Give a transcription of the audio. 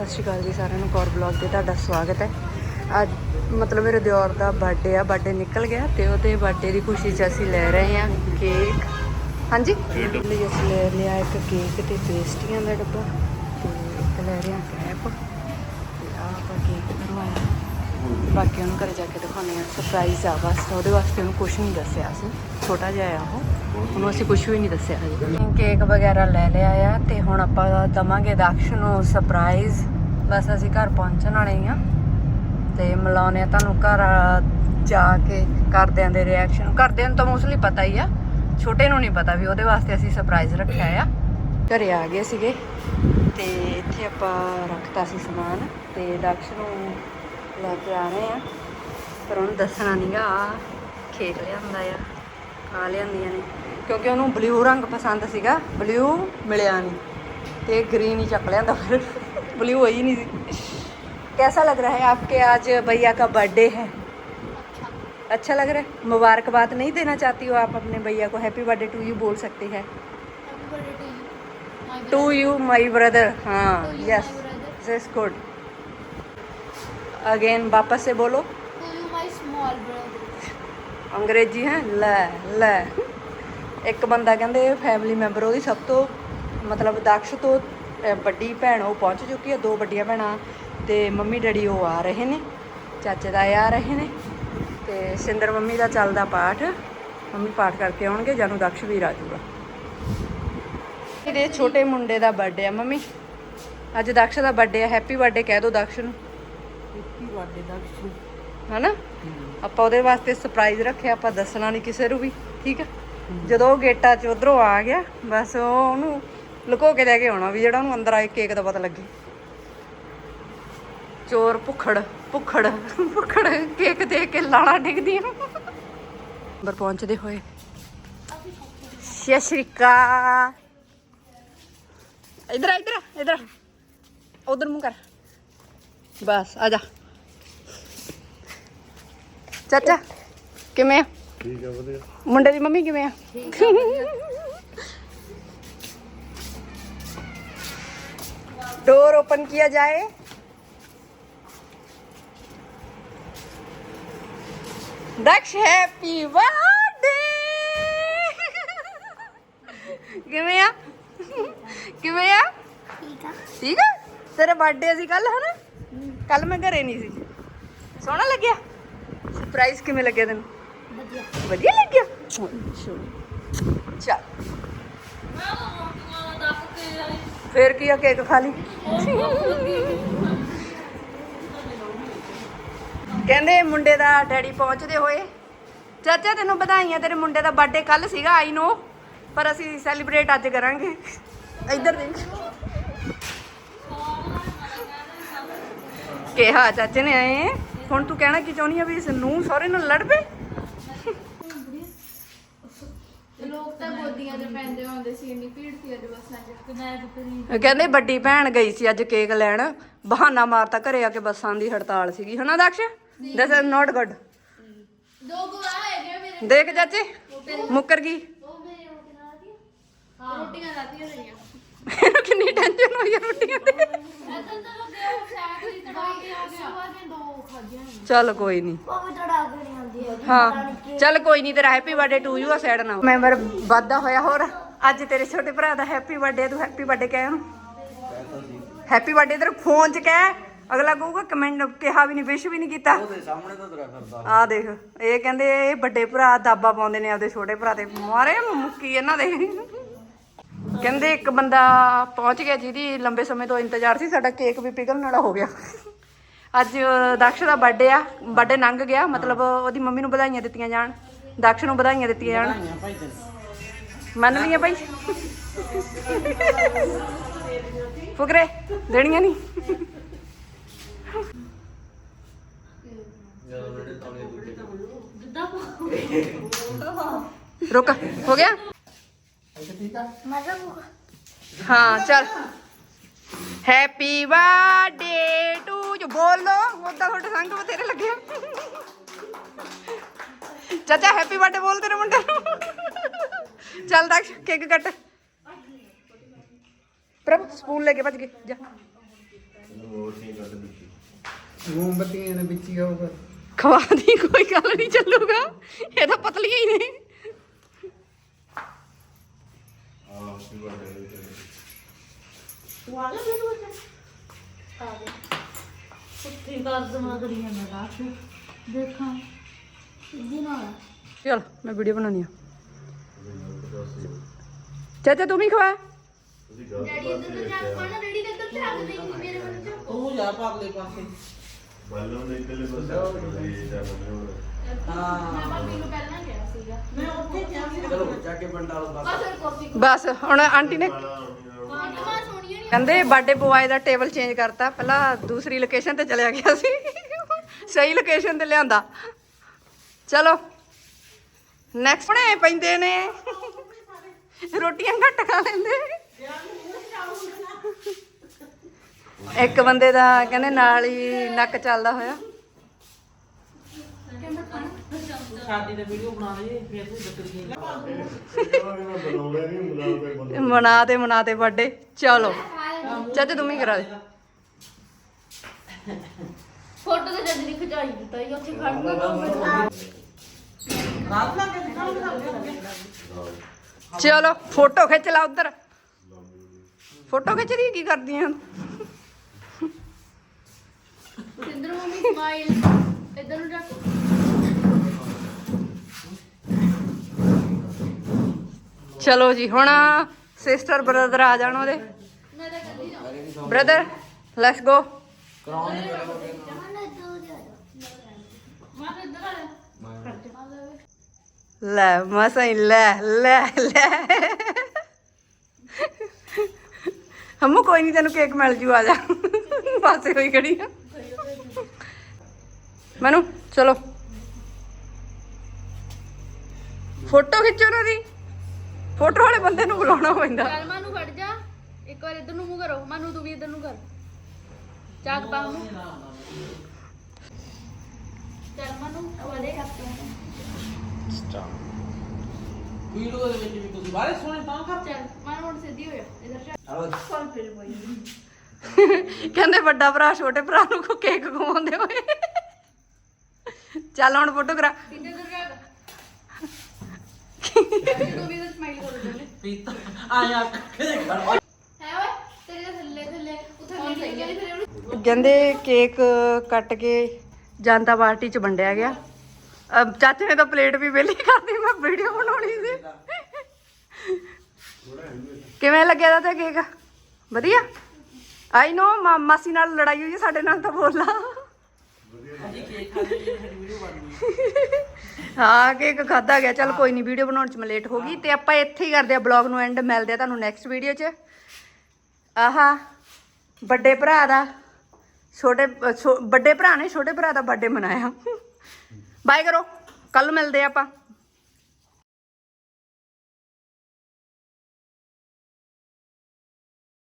ਸਤਿ ਸ਼੍ਰੀ ਅਕਾਲ ਜੀ ਸਾਰਿਆਂ ਨੂੰ ਕੌਰ ਬਲੌਗ ਤੇ ਤੁਹਾਡਾ ਸਵਾਗਤ ਹੈ। ਅੱਜ ਮਤਲਬ ਮੇਰੇ ਦਿਓਰ ਦਾ ਬਰਥਡੇ ਆ ਬਰਥਡੇ ਨਿਕਲ ਗਿਆ ਤੇ ਉਹਦੇ ਬਰਥਡੇ ਦੀ ਖੁਸ਼ੀ 'ਚ ਅਸੀਂ ਲੈ ਰਹੇ ਹਾਂ ਕੇਕ ਹਾਂਜੀ? ਲਈ ਅਸੀਂ ਲੈ ਲਿਆ ਇੱਕ ਕੇਕ ਤੇ ਪੇਸਟੀਆਂ ਦਾ ਡੱਬਾ ਤੇ ਇੱਕ ਲੈ ਰਹੇ ਹਾਂ ਕੈਪ ਤੇ ਆਹ ਆਪਾਂ ਕੇਕ ਬਣਵਾਇਆ। ਬਾਕੀ ਉਹਨੂੰ ਘਰੇ ਜਾ ਕੇ ਦਿਖਾਉਂਦੇ ਆ ਸਰਪ੍ਰਾਈਜ਼ ਆ ਬਸ ਉਹਦੇ ਵਾਸਤੇ ਉਹਨੂੰ ਕੁਝ ਨਹੀਂ ਦੱਸਿਆ ਅਸੀਂ। ਛੋਟਾ ਜਿਹਾ ਆ ਉਹ। ਉਹਨੂੰ ਅਸੀਂ ਕੁਝ ਵੀ ਨਹੀਂ ਦੱਸਿਆ। ਹਜੇ ਕੇਕ ਵਗੈਰਾ ਲੈ ਲਿਆ ਆ ਤੇ ਹੁਣ ਆਪਾਂ ਦਵਾਂਗੇ ਦਕਸ਼ ਨੂੰ ਸਰਪ੍ਰਾਈਜ਼ ਬਸ ਅਸੀਂ ਘਰ ਪਹੁੰਚਣ ਵਾਲੇ ਹੀ ਆ ਤੇ ਮਿਲਾਉਂਦੇ ਆ ਤੁਹਾਨੂੰ ਘਰ ਜਾ ਕੇ ਘਰਦਿਆਂ ਦੇ ਰਿਐਕਸ਼ਨ ਘਰਦਿਆਂ ਨੂੰ ਤਾਂ ਮੋਸਟਲੀ ਪਤਾ ਹੀ ਆ, ਛੋਟੇ ਨੂੰ ਨਹੀਂ ਪਤਾ ਵੀ ਉਹਦੇ ਵਾਸਤੇ ਅਸੀਂ ਸਰਪ੍ਰਾਈਜ਼ ਰੱਖਿਆ ਆ। ਘਰੇ ਆ ਗਏ ਸੀਗੇ ਤੇ ਇੱਥੇ ਆਪਾਂ ਰੱਖਤਾ ਸੀ ਸਮਾਨ ਤੇ ਦਕਸ਼ ਨੂੰ ਲੈ ਕੇ ਆ ਰਹੇ ਆ। ਪਰ ਉਹਨੂੰ ਦੱਸਣਾ ਨਹੀਂਗਾ ਆ ਖੇਕ ਲਿਆਂਦਾ ਆ ਖਾ ਲਿਆਂਦੀਆਂ ਨੇ। ਕਿਉਂਕਿ ਉਹਨੂੰ ਬਲੂ ਰੰਗ ਪਸੰਦ ਸੀਗਾ ਬਲੂ ਮਿਲਿਆ ਨਹੀਂ ਤੇ ਗ੍ਰੀਨ ਹੀ ਚੱਕ ਲਿਆਂਦਾ ਫਿਰ ਬਲੂ ਹੀ ਨਹੀਂ ਸੀ कैसा लग रहा है आपके आज भैया का बर्थडे है अच्छा लग रहा है मुबारकबाद नहीं देना चाहती हो आप अपने भैया को हैप्पी बर्थडे टू यू बोल सकते हैं टू यू माई ब्रदर हाँ यस दिस गुड अगेन वापस से बोलो ਅੰਗਰੇਜ਼ੀ ਹੈ ਲੈ ਲੈ ਇੱਕ ਬੰਦਾ ਕਹਿੰਦੇ ਫੈਮਿਲੀ ਮੈਂਬਰ ਉਹਦੀ ਸਭ ਤੋਂ ਮਤਲਬ ਦਕਸ਼ ਤੋਂ ਵੱਡੀ ਭੈਣ ਉਹ ਪਹੁੰਚ ਚੁੱਕੀ ਹੈ ਦੋ ਵੱਡੀਆਂ ਭੈਣਾਂ ਤੇ ਮੰਮੀ ਡੈਡੀ ਉਹ ਆ ਰਹੇ ਨੇ ਚਾਚੇ ਦਾ ਆ ਰਹੇ ਨੇ ਤੇ ਸਿੰਦਰ ਮੰਮੀ ਦਾ ਚੱਲਦਾ ਪਾਠ ਮੰਮੀ ਪਾਠ ਕਰਕੇ ਆਉਣਗੇ ਜਾਨੂੰ ਦਕਸ਼ ਵੀ ਆ। ਜਾਊਗਾ ਇਹਦੇ ਛੋਟੇ ਮੁੰਡੇ ਦਾ ਬਰਥਡੇ ਆ ਮੰਮੀ। ਅੱਜ ਦਕਸ਼ ਦਾ ਬਰਥਡੇ ਆ ਹੈਪੀ ਬਰਥਡੇ ਕਹਿ ਦਿਓ ਦਕਸ਼ ਨੂੰ। ਹਨਾ? ਆਪਾਂ ਉਹਦੇ ਵਾਸਤੇ ਸਰਪ੍ਰਾਈਜ਼ ਰੱਖਿਆ ਆਪਾਂ ਦੱਸਣਾ ਨਹੀਂ ਕਿਸੇ ਨੂੰ ਵੀ ਠੀਕ ਹੈ ਜਦੋਂ ਉਹ ਗੇਟਾਂ 'ਚ ਉਧਰੋਂ ਆ ਗਿਆ, ਬਸ ਉਹ ਉਹਨੂੰ ਲੁਕੋ ਕੇ ਲੈ ਕੇ ਆਉਣਾ ਵੀ ਜਿਹੜਾ ਉਹਨੂੰ ਅੰਦਰ ਆਏ ਕੇਕ ਦਾ ਪਤਾ ਲੱਗੇ। ਚੋਰ ਭੁੱਖੜ ਭੁੱਖੜ ਭੁੱਖੜ, ਕੇਕ ਦੇ ਕੇ ਲਾਣਾ ਡਿੱਗਦੀਆਂ। ਅੰਦਰ ਪਹੁੰਚਦੇ ਹੋਏ। ਸਤਿ ਸ਼੍ਰੀ ਅਕਾਲ। ਇਧਰ ਇਧਰ ਇਧਰ ਉਧਰ ਮੂੰਹ ਕਰ। ਬਸ, ਆ ਜਾ। ਚਾਚਾ, ਕਿਵੇਂ ਠੀਕ ਹੈ ਵਧੀਆ ਮੁੰਡੇ ਦੀ ਮੰਮੀ ਕਿਵੇਂ ਆ डोर ओपन किया जाए दक्ष हैप्पी बर्थडे ਕਿਵੇਂ ਆ ਕਿਵੇਂ ਆ ਠੀਕ ਆ ਤੇਰਾ ਬਰਥਡੇ ਸੀ ਕੱਲ ਹਨਾ ਕੱਲ ਮੈਂ ਘਰੇ ਨਹੀਂ ਸੀ ਸੋਹਣਾ ਲੱਗਿਆ ਸਰਪ੍ਰਾਈਜ਼ ਕਿਵੇਂ ਲੱਗਿਆ ਤੈਨੂੰ ਵਧੀਆ ਲੱਗਿਆ? ਚੱਲ। ਫੇਰ ਕੀ ਆ ਕੇਕ ਖਾ ਲਈ? ਕਹਿੰਦੇ ਮੁੰਡੇ ਦਾ ਡੈਡੀ ਪਹੁੰਚਦੇ ਹੋਏ, ਚਾਚਾ ਤੈਨੂੰ ਵਧਾਈਆਂ ਤੇਰੇ ਮੁੰਡੇ ਦਾ ਬਰਥਡੇ ਕੱਲ ਸੀਗਾ ਆਈ ਨੋ ਪਰ ਅਸੀਂ ਸੈਲੀਬ੍ਰੇਟ ਅੱਜ ਕਰਾਂਗੇ। ਇੱਧਰ ਦੇਖ। ਕਿਹਾ ਚਾਚੇ ਨੇ ਆਏ ਹੁਣ ਤੂੰ ਕਹਿਣਾ ਕੀ ਚਾਹੁੰਦੀ ਆ ਵੀ ਇਸ ਨੂੰ ਸਹੁਰੇ ਨਾਲ ਲੜ ਪਏ? ਗੋਦੀਆਂ 'ਚ ਪੈਂਦੇ ਹੁੰਦੇ ਸੀ ਇੰਨੀ ਭੀੜ ਸੀ ਅੱਜ ਬੱਸਾਂ 'ਚ ਮੈਂ ਤਾਂ ਕਹਿੰਦੇ ਵੱਡੀ ਭੈਣ ਗਈ ਸੀ ਅੱਜ ਕੇਕ ਲੈਣ ਬਹਾਨਾ ਮਾਰਤਾ ਘਰੇ ਆ ਕੇ ਬੱਸਾਂ ਦੀ ਹੜਤਾਲ ਸੀਗੀ ਹਨਾ Daksh? This is not good ਦੋ ਗਵਾਹ ਹੈਗੇ ਆ ਮੇਰੇ ਦੇਖ ਚਾਚੇ ਮੁੱਕਰ ਗਈ। ਉਹ ਮੇਰੇ ਰੋਟੀ ਨਾਲ ਦੀ ਹਾਂ। ਰੋਟੀਆਂ ਲਾਤੀਆਂ ਰਹੀਆਂ ਇਹਨੂੰ ਕਿੰਨੀ ਟੈਨਸ਼ਨ ਹੋਈ ਆ ਰੋਟੀਆਂ ਦੀ। ਐਦਾਂ ਤਾਂ ਲੱਗੇ ਉਹ ਸਾਗ ਦੀ ਤੜਾ ਕੇ ਆ ਗਿਆ। ਸੁਬਾਹ ਦੇ ਦੋ ਖਾਜੀਆਂ ਚੱਲ ਕੋਈ ਨਹੀਂ ਉਹ ਵੀ ਤੜਾ ਕੇ ਹੈ। ਚੱਲ ਕੋਈ ਨਹੀਂ ਤੇਰਾ ਹੈਪੀ ਬਰਥਡੇ ਟੂ ਯੂ ਆ ਸਾਈਡ ਨਾ ਮੈਂਬਰ ਵਾਧਾ ਹੋਇਆ ਹੋਰ। ਅੱਜ ਤੇਰੇ ਛੋਟੇ ਭਰਾ ਦਾ ਹੈਪੀ ਬਰਥਡੇ ਤੂੰ ਹੈਪੀ ਬਰਥਡੇ ਕਹਿ ਉਹਨੂੰ। ਹੈਪੀ ਬਰਥਡੇ ਤੇਰੇ ਫੋਨ 'ਚ ਕਹਿ। ਅਗਲਾ ਕਹੂਗਾ ਕਮੈਂਟ ਕਿਹਾ ਵੀ ਨਹੀਂ ਵਿਸ਼ ਵੀ ਨਹੀਂ ਕੀਤਾ। ਉਹਦੇ ਸਾਹਮਣੇ ਤਾਂ ਤੁਰਿਆ ਫਿਰਦਾ। ਆ ਦੇਖ ਇਹ ਕਹਿੰਦੇ ਇਹ ਵੱਡੇ ਭਰਾ ਦਾਬਾ ਪਾਉਂਦੇ ਨੇ ਆਪਦੇ ਛੋਟੇ ਭਰਾ ਤੇ। ਮਾਰੇ ਮੁੱਕੀ ਇਹਨਾਂ ਦੇ। ਕਹਿੰਦੇ ਇੱਕ ਬੰਦਾ ਪਹੁੰਚ ਗਿਆ ਜਿਹਦੀ ਲੰਬੇ ਸਮੇਂ ਤੋਂ ਇੰਤਜ਼ਾਰ ਸੀ ਸਾਡਾ ਕੇਕ ਵੀ ਪਿਘਲਣ ਵਾਲਾ ਹੋ ਗਿਆ। ਅੱਜ ਦਕਸ਼ ਦਾ ਬਰਥਡੇ ਆ ਬਰਥਡੇ ਲੰਘ ਗਿਆ ਮਤਲਬ ਉਹਦੀ ਮੰਮੀ ਨੂੰ ਵਧਾਈਆਂ ਦਿੱਤੀਆਂ ਜਾਣ। ਦਕਸ਼ ਨੂੰ ਵਧਾਈਆਂ ਦਿੱਤੀਆਂ ਜਾਣ। ਮੰਨ ਲਈਆਂ ਭਾਈ? ਫੁਕਰੇ ਦੇਣੀਆਂ ਨਹੀਂ ਰੁਕ ਹੋ ਗਿਆ? ਹਾਂ ਚੱਲ। ਹੈਪੀ ਬਰਥਡੇ ਉਹਦਾ ਤੁਹਾਡੇ ਸੰਗ ਬਥੇਰੇ ਲੱਗੇ ਆ। ਚਾਚਾ ਹੈਪੀ ਬਰਥਡੇ ਬੋਲ ਤੇਰੇ ਮੁੰਡੇ ਨੂੰ ਚੱਲ ਦਕਸ਼ ਕੇਕ ਕੱਟ ਪ੍ਰਭ ਸਪੂਨ ਲੈ ਕੇ ਭੱਜ ਗਏ ਜਾ ਮੋਮਬੱਤੀਆਂ ਨੇ ਵਿੱਚ ਹੀ ਆਊਗਾ ਖਵਾ ਦੀ ਕੋਈ ਗੱਲ ਨਹੀਂ ਚੱਲੂਗਾ ਇਹ ਤਾਂ ਪਤਲੀਆਂ ਹੀ ਨੇ ਤੂੰ ਆ ਗਿਆ ਬੇਟੂ ਬੱਚਾ ਆ ਗਿਆ ਸੁੱਤੀ ਰਾਤ ਦੇਖਾਂ। ਨਾਲ। ਚਲ ਮੈਂ ਵੀਡੀਓ ਬਣਾਉਣੀ ਆ। ਚਾਚਾ ਤੂੰ ਵੀ ਖਵਾ। ਡੈਡੀ ਇੱਧਰ ਤੇ ਜਾ ਪਾਣਾ ਡੈਡੀ ਦੇ ਇੱਧਰ ਤੇ ਰੱਖ ਦੇ ਮੇਰੇ ਵੱਲ ਚ ਉਹ ਜਾ ਪਰਲੇ ਪਾਸੇ ਬਾਲੋਂ ਦੇ ਇਕੱਲੇ ਬਸ ਇਹ ਜਾਂ ਬੰਦੇ ਮੈਂ ਭਾਬੀ ਨੂੰ ਪਹਿਲਾਂ ਕਿਹਾ ਸੀਗਾ। ਮੈਂ ਉੱਥੇ ਜਾ ਕੇ ਚਲੋ ਜਾ ਕੇ ਪੰਡਾਲ ਦਾ ਬਸ ਫਿਰ ਕਾਫੀ ਬਸ ਹੁਣ ਆਂਟੀ ਨੇ ਕਹਿੰਦੇ ਬਰਥਡੇ ਬੁਆਏ ਦਾ ਟੇਬਲ ਚੇਂਜ ਕਰਤਾ। ਪਹਿਲਾਂ ਦੂਸਰੀ ਲੋਕੇਸ਼ਨ ਤੇ ਚਲਿਆ ਗਿਆ ਸੀ। ਸਹੀ ਲੋਕੇਸ਼ਨ ਤੇ ਲਿਆਂਦਾ। ਚਲੋ ਨੈਕਸਟ ਬਣੇ ਪੈਂਦੇ ਨੇ। ਰੋਟੀਆਂ ਘੱਟ ਖਾ ਲੈਂਦੇ। ਇੱਕ ਬੰਦੇ ਦਾ ਕਹਿੰਦੇ ਨਾਲ ਹੀ ਨੱਕ ਚੱਲਦਾ ਹੋਇਆ। ਸ਼ਾਦੀ ਦਾ ਵੀਡੀਓ ਬਣਾ ਲਈ ਫਿਰ ਤੂੰ ਬੰਦੇ ਮਨਾ ਤੇ ਮਨਾ ਤੇ ਬਰਥਡੇ ਚਲੋ। ਚਾਚਾ ਤੂੰ ਵੀ ਕਰਾ ਦੇ। ਫੋਟੋ ਤੇ ਜਦ ਨਹੀਂ ਖਿਚਾਈ ਦਿੱਤਾ ਇਹ ਉੱਥੇ ਖੜਨਾ ਚਲੋ ਫੋਟੋ ਖਿੱਚ ਲਾ ਉਧਰ। ਫੋਟੋ ਖਿੱਚਦੀ ਕੀ ਕਰਦੀਆਂ ਸਿੰਦਰ ਮੰਮੀ ਸਮਾਈਲ ਇੱਧਰ ਨੂੰ ਰੱਖ। ਚਲੋ ਜੀ ਹੁਣ ਸਿਸਟਰ ਬ੍ਰਦਰ ਆ ਜਾਣ ਉਹਦੇ। ਬ੍ਰਦਰ ਲੈਟਸ ਗੋ ਲੈ ਲੈ ਹੀ ਲੈ ਲੈ ਲੈ ਹਮੂ ਕੋਈ ਨਹੀਂ ਤੈਨੂੰ ਕੇਕ ਮਿਲ ਜੂ ਆ ਜਾ ਪਾਸੇ ਹੋਈ ਖੜੀ ਆ ਮਨੂ ਚਲੋ ਫੋਟੋ ਖਿੱਚੋ ਉਹਨਾਂ ਦੀ ਫੋਟੋ ਵਾਲੇ ਬੰਦੇ ਨੂੰ ਬੁਲਾਉਣਾ ਪੈਂਦਾ ਚੱਲ ਮਾਨੂੰ ਖੜ ਜਾ ਇੱਕ ਵਾਰ ਇੱਧਰ ਨੂੰ ਮੂੰਹ ਕਰੋ ਮਾਨੂੰ ਤੂੰ ਵੀ ਇੱਧਰ ਨੂੰ ਕਰ। ਚਾਕ ਪਾ ਮੂੰਹ। ਚੱਲ ਮਾਨੂੰ ਵਾਲੇ ਹੱਥ ਵੀਡੀਓ ਦੇ ਵਿੱਚ ਵੀ ਤੁਸੀਂ ਬਾਰੇ ਸੋਹਣੇ ਤਾਂ ਕਰ। ਚੱਲ ਮਾਨੂੰ ਹੁਣ ਸਿੱਧੀ ਹੋ ਜਾ ਇੱਧਰ ਚੱਲ ਕਹਿੰਦੇ ਵੱਡਾ ਭਰਾ ਛੋਟੇ ਭਰਾ ਨੂੰ ਕੋ ਕੇਕ ਖਵਾਉਂਦੇ ਹੋਏ। ਚੱਲ ਹੁਣ ਫੋਟੋ ਕਰਾ ਰੱਖ ਤੂੰ ਵੀ ਸਮਾਈਲ ਕਰ ਦੇ ਪੀਤਾ। ਆਇਆ ਕੱਖੇ ਖੜ ਹੈ ਓਏ ਤੇਰੇ ਤਾਂ ਥੱਲੇ ਥੱਲੇ ਉੱਥੇ ਨਹੀਂ ਕਹਿੰਦੇ ਕੇਕ ਕੱਟ ਕੇ ਜਨਤਾ ਪਾਰਟੀ ਚ ਵੰਡਿਆ ਗਿਆ। ਅਹ ਚਾਚੇ ਨੇ ਤਾਂ ਪਲੇਟ ਵੀ ਵਿਹਲੀ ਕਰਦੀ ਮੈਂ ਵੀਡੀਓ ਬਣਾਉਣੀ ਸੀ। ਕਿਵੇਂ ਲੱਗਿਆ ਦਾ ਤੇ ਕੇਕ? ਵਧੀਆ? ਆਈ ਨੋ ਮਾਸੀ ਨਾਲ ਲੜਾਈ ਹੋਈ ਹੈ, ਸਾਡੇ ਨਾਲ ਤਾਂ ਬੋਲਾ ਹਾਂ ਕੇਕ ਖਾਦਾ ਗਿਆ। ਚੱਲ ਕੋਈ ਨਹੀਂ ਵੀਡੀਓ ਬਣਾਉਣ ਚ ਮੈਂ ਲੇਟ ਹੋ ਗਈ। ਤੇ ਆਪਾਂ ਇੱਥੇ ਹੀ ਕਰਦੇ ਆ ਬਲੌਗ ਨੂੰ ਐਂਡ ਮਿਲਦੇ ਆ ਤੁਹਾਨੂੰ ਨੈਕਸਟ ਵੀਡੀਓ ਚ। ਆਹਾ। ਵੱਡੇ ਭਰਾ ਦਾ ਛੋਟੇ ਅ, ਛੋ- ਵੱਡੇ ਭਰਾ ਨੇ ਛੋਟੇ ਭਰਾ ਦਾ ਬਰਥਡੇ ਮਨਾਇਆ। ਬਾਏ ਕਰੋ ਕੱਲ ਮਿਲਦੇ ਆਪਾਂ।